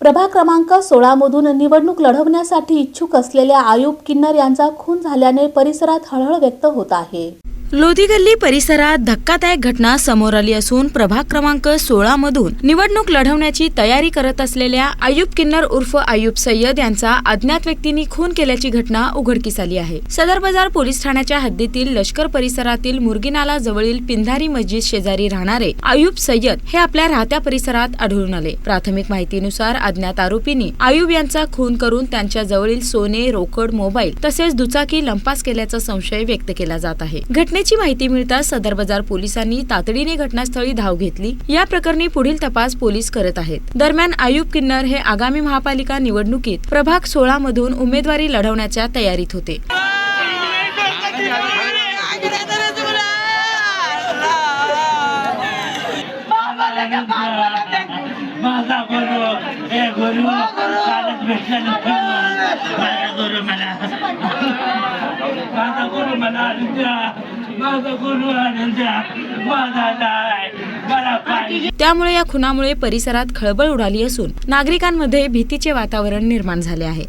प्रभाग क्रमांक सोळा मधून निवडणूक लढवण्यासाठी इच्छुक असलेल्या आयुब किन्नर यांचा खून झाल्याने परिसरात हळहळ व्यक्त होत आहे. लोधी गल्ली परिसरात धक्कादायक घटना समोर आली असून प्रभाग क्रमांक सोळा मधून निवडणूक लढवण्याची तयारी करत असलेल्या आयुब किन्नर उर्फ आयुब सय्यद यांचा अज्ञात व्यक्तींनी खून केल्याची घटना उघडकीस आली आहे. सदर बाजार पोलीस ठाण्याच्या हद्दीतील लष्कर परिसरातील मुर्गीनाला जवळील पिंधारी मस्जिद शेजारी राहणारे आयुब सय्यद हे आपल्या राहत्या परिसरात आढळून आले. प्राथमिक माहितीनुसार अज्ञात आरोपींनी आयुब यांचा खून करून त्यांच्या जवळील सोने रोकड मोबाईल तसेच दुचाकी लंपास केल्याचा संशय व्यक्त केला जात आहे. घटने घटनेची माहिती मिळताच सदर बाजार पोलिसांनी तातडीने घटनास्थळी धाव घेतली या प्रकरणी पुढील तपास पोलीस करत आहेत दरम्यान आयुब किन्नर हे आगामी महापालिका निवडणुकीत प्रभाग सोळा मधून उमेदवारी लढवण्याच्या तयारीत होते माझा गुरु हे गुरु कालच भेटला माझा गुरु मला माझा गुरु मला माझा गुरु माझा मला पाहिजे त्यामुळे या खुनामुळे परिसरात खळबळ उडाली असून नागरिकांमध्ये भीतीचे वातावरण निर्माण झाले आहे.